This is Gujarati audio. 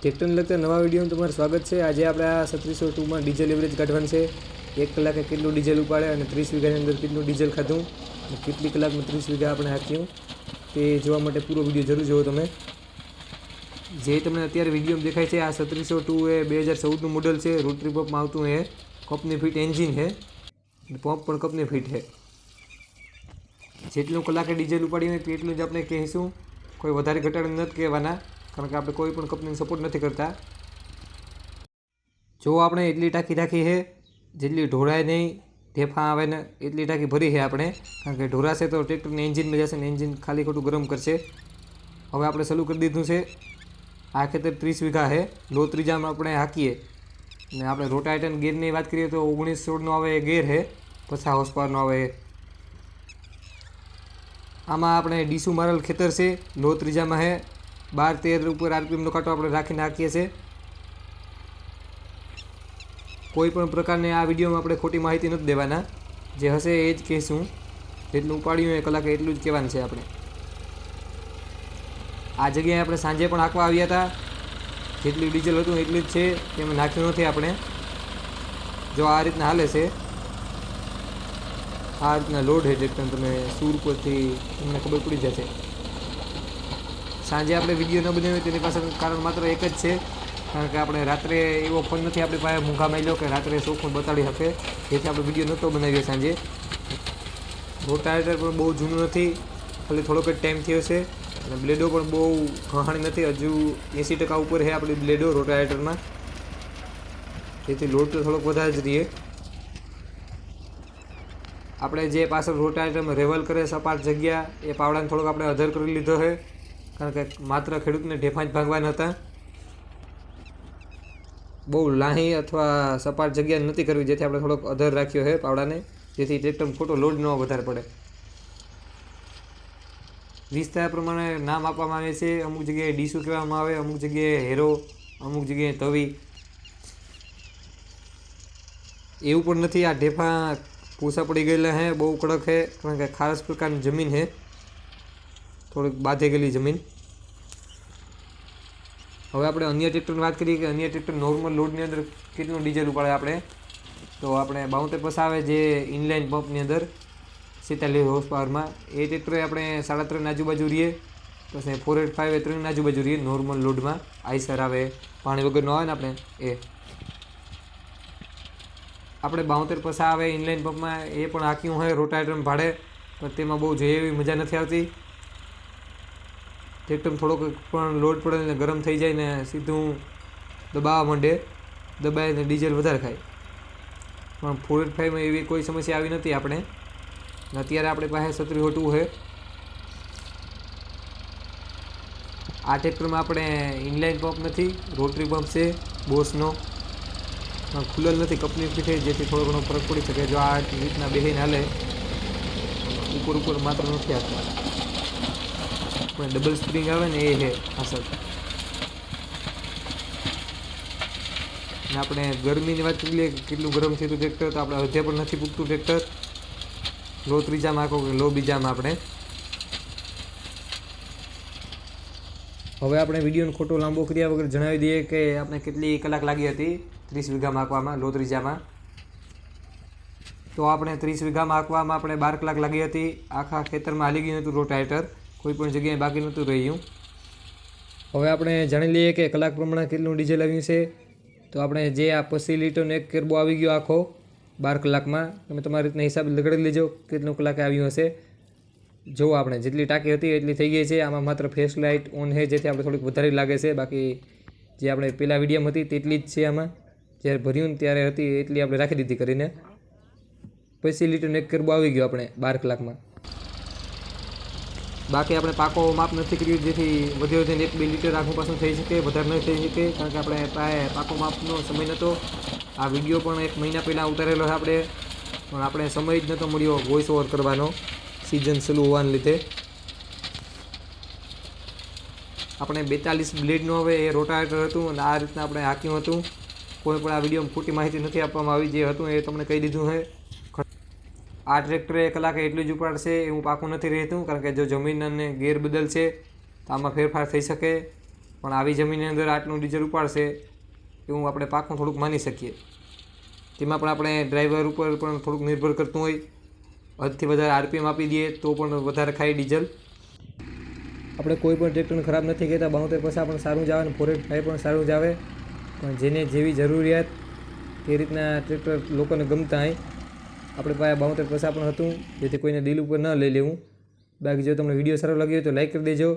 ટ્રેક્ટરને લગતા નવા વિડીયોમાં તમારું સ્વાગત છે. આજે આપણે આ સત્રીસો ટુમાં ડીઝલ એવરેજ કાઢવાનું છે. એક કલાકે કેટલું ડીઝલ ઉપાડે અને ત્રીસ વીઘાની અંદર કેટલું ડીઝલ ખાધું? અને કેટલી કલાકમાં ત્રીસ વીઘા આપણે હાંક્યું? તે જોવા માટે પૂરો વીડિયો જરૂર જુઓ તમે. જે તમને અત્યારે વિડીયોમાં દેખાય છે, આ સત્રીસો ટુ એ બે હજાર ચૌદનું મોડલ છે. રોટરી પંપમાં આવતું એ કંપની ફિટ એન્જિન છે. પંપ પણ કંપની ફિટ છે. જેટલું કલાકે ડીઝલ ઉપાડીને તેટલું જ આપણે કહીશું. કોઈ વધારે ઘટાડો નથી કહેવાના. કારણ કે આપણે કોઈ પણ કંપનીને સપોર્ટ નથી કરતા. જો આપણે એટલી ટાંકી રાખી છે, જેટલી ઢોળાય નહીં, ઢેફા આવે ને એટલી ટાંકી ભરી છે આપણે, કારણ કે ઢોરાશે તો ટ્રેક્ટરને એન્જિનમાં જશે ને એન્જિન ખાલી ખોટું ગરમ કરશે. હવે આપણે ચાલુ કરી દીધું છે. આ ખેતર ત્રીસ વીઘા છે. લો ત્રીજામાં આપણે હાંકીએ. ને આપણે રોટાઇટન ગેરની વાત કરીએ તો ઓગણીસ સોળનો આવે એ ગેર છે. પછા હોસ્પારનો આવે એ. આમાં આપણે ડીસુ મારેલ ખેતર છે. લો ત્રીજામાં છે. બાર, તેર ઉપર આરપીએમનો કાંટો આપણે રાખીને નાખીએ છીએ. કોઈ પણ પ્રકારની આ વિડીયોમાં આપણે ખોટી માહિતી નથી દેવાના. જે હશે એ જ કહીશું. જેટલું ઉપાડ્યું એ કલાકે એટલું જ કહેવાનું છે આપણે. આ જગ્યાએ આપણે સાંજે પણ આંકવા આવ્યા હતા. જેટલું ડીઝલ હતું એટલું જ છે. તેમાં નાખ્યું નથી આપણે. જો આ રીતના હાલે છે, આ રીતના લોડ છે ટ્રેક્ટર તમે સૂર પરથી, તમને ખબર પડી જશે. સાંજે આપણે વીડિયો ન બનાવ્યો તેની પાસે કારણ માત્ર એક જ છે. કારણ કે આપણે રાત્રે એવો ફોન નથી આપણી પાસે. મૂંઘા મેલ્યો કે રાત્રે શોખું બતાડી શકે. જેથી આપણે વીડિયો નહોતો બનાવ્યો સાંજે. રોટાવેટર પણ બહુ જૂનું નથી. ખાલી થોડોક જ ટાઈમ થયો છે. અને બ્લેડો પણ બહુ ઘહાણી નથી. હજુ એંસી ટકા ઉપર છે આપણી બ્લેડો રોટાવેટરમાં લોડ તો થોડોક વધારે જ રહીએ. આપણે જે પાછળ રોટાવેટરમાં રેવલ કરે સપાટ જગ્યા, એ પાવડાને થોડોક આપણે અધર કરી લીધો છે. કારણ કે માત્ર ખેડૂતને ઢેફા જ ભાગવાના હતા. બહુ લાહી અથવા સપાટ જગ્યા નથી કરવી જેથી આપણે થોડોક અધર રાખ્યો છે પાવડાને, જેથી ટ્રેક્ટર ખોટો લોડ ન વધારે પડે. વિસ્તાર પ્રમાણે નામ આપવામાં આવે છે, અમુક જગ્યાએ ડીસુ કહેવામાં આવે, અમુક જગ્યાએ હેરો, અમુક જગ્યાએ તવી. એવું પણ નથી, આ ઢેફા પૂસા પડી ગયેલા હે બહુ કડક છે, કારણ કે ખાસ પ્રકારની જમીન છે. થોડીક બાધે ગયેલી જમીન. હવે આપણે અન્ય ટ્રેક્ટરની વાત કરીએ કે અન્ય ટ્રેક્ટર નોર્મલ લોડની અંદર કેટલું ડીઝલ ઉપાડે આપણે? તો આપણે બાઉતેર પસાવે જે ઇનલાઇન પંપની અંદર સિત્તાલીસ હોર્સ પાવરમાં એ ટ્રેક્ટરે આપણે સાડા ત્રણ આજુબાજુ રહીએ. પછી ફોર એટ ફાઇવ એ ત્રણ આજુબાજુ રહીએ નોર્મલ લોડમાં આઈસર આવે, પાણી વગરનો આવે ને આપણે, એ. આપણે બાઉતેર પસા આવે ઇનલાઇન પંપમાં એ પણ હાંક્યું હોય રોટાવેટર ભાડે. પણ તેમાં બહુ જોઈએ એવી મજા નથી આવતી. ટ્રેક્ટર થોડોક પણ લોડ પડે ને ગરમ થઈ જાય ને સીધું દબાવવા માંડે, દબાય ડીઝલ વધારે ખાય. પણ ફોર એટ ફાઈવમાં એવી કોઈ સમસ્યા આવી નથી આપણે. અત્યારે આપણી પાસે સત્રી હોટું છે. આ ટ્રેક્ટરમાં આપણે ઇનલાઇન પંપ નથી રોટરી પંપ છે, બોસનો. ખુલ્લેલ નથી કંપની પીઠે જેથી થોડો ઘણો ફરક પડી શકે. જો આ રીતના બેહીને હાલે, ઉપર ઉપર માત્ર નથી આપતા પણ ડબલ સ્પ્રિંગ આવે ને એ છે અસર અને આપણે ગરમીની વાત કરી લઈએ કે કેટલું ગરમ થયું ટ્રેક્ટર તો આપણે હજે પણ નથી પૂગતું ટ્રેક્ટર લો ત્રીજામાં આખો કે લો બીજામાં આપણે. હવે આપણે વિડીયોનો ખોટો લાંબો કર્યા વગર જણાવી દઈએ કે આપણે કેટલી કલાક લાગી હતી ત્રીસ વીઘામાં આંકવામાં લો ત્રીજામાં. તો આપણે ત્રીસ વીઘામાં આંકવામાં આપણે બાર કલાક લાગી હતી. આખા ખેતરમાં હાલી ગયું હતું રોટાવેટર. કોઈ પણ જગ્યાએ બાકી નહોતું રહ્યું. હવે આપણે જાણી લઈએ કે કલાક પ્રમાણે કેટલું ડીઝલ આવ્યું છે. તો આપણે જે આ પચીસ લીટરનો એક કેરબો આવી ગયો આખો, બાર કલાકમાં, તમે તમારી રીતના હિસાબ લગાડી લેજો કેટલું કલાકે આવ્યું હશે. જો આપણે જેટલી ટાંકી હતી એટલી થઈ ગઈ છે. આમાં માત્ર ફેસ લાઇટ ઓન છે જેથી આપણે થોડીક વધારે લાગે છે. બાકી જે આપણે પહેલાં વિડીયમ હતી તેટલી જ છે આમાં. જ્યારે ભર્યું ત્યારે હતી એટલી આપણે રાખી દીધી કરીને. પચીસ લીટરનો એક કેરબો આવી ગયો આપણે બાર કલાકમાં. બાકી આપણે પાકો માપ નથી કર્યું, જેથી વધે વધીને એક બે લીટર આખું પાછું થઈ શકે, વધારે ન થઈ શકે, કારણ કે આપણે પાકો માપનો સમય નહોતો. આ વીડિયો પણ એક મહિના પહેલાં ઉતારેલો છે આપણે, પણ આપણે સમય જ નહોતો મળ્યો વોઇસ ઓવર કરવાનો સિઝન સલું હોવાને લીધે. આપણે બેતાલીસ બ્લેડનું હવે એ રોટાવેટર હતું અને આ રીતના આપણે હાંક્યું હતું. કોઈ પણ આ વિડીયોમાં ખોટી માહિતી નથી આપવામાં આવી, જે હતું એ તમને કહી દીધું છે. આ ટ્રેક્ટરે કલાકે એટલું જ ઉપાડશે એવું પાકું નથી રહેતું, કારણ કે જો જમીન અને ગેર બદલશે તો આમાં ફેરફાર થઈ શકે. પણ આવી જમીનની અંદર આટલું ડીઝલ ઉપાડશે એવું આપણે પાકું થોડુંક માની શકીએ. તેમાં પણ આપણે ડ્રાઈવર ઉપર પણ થોડુંક નિર્ભર કરતું હોય. હદથી વધારે આરપીએમ આપી દઈએ તો પણ વધારે ખાય ડીઝલ. આપણે કોઈ પણ ટ્રેક્ટરને ખરાબ નથી કહેતા બાઉતેર પૈસા પણ સારું જ આવે અને ફોરેટ ફાઈવ પણ સારું જ આવે. પણ જેને જેવી જરૂરિયાત, તે રીતના ટ્રેક્ટર લોકોને ગમતા હોય. આપણે પાસે બાઉતેર પણ હતું. જેથી કોઈને દિલ ઉપર ન લઈ લેવું. બાકી જો તમને વીડિયો સારો લાગ્યો તો લાઈક કરી દેજો.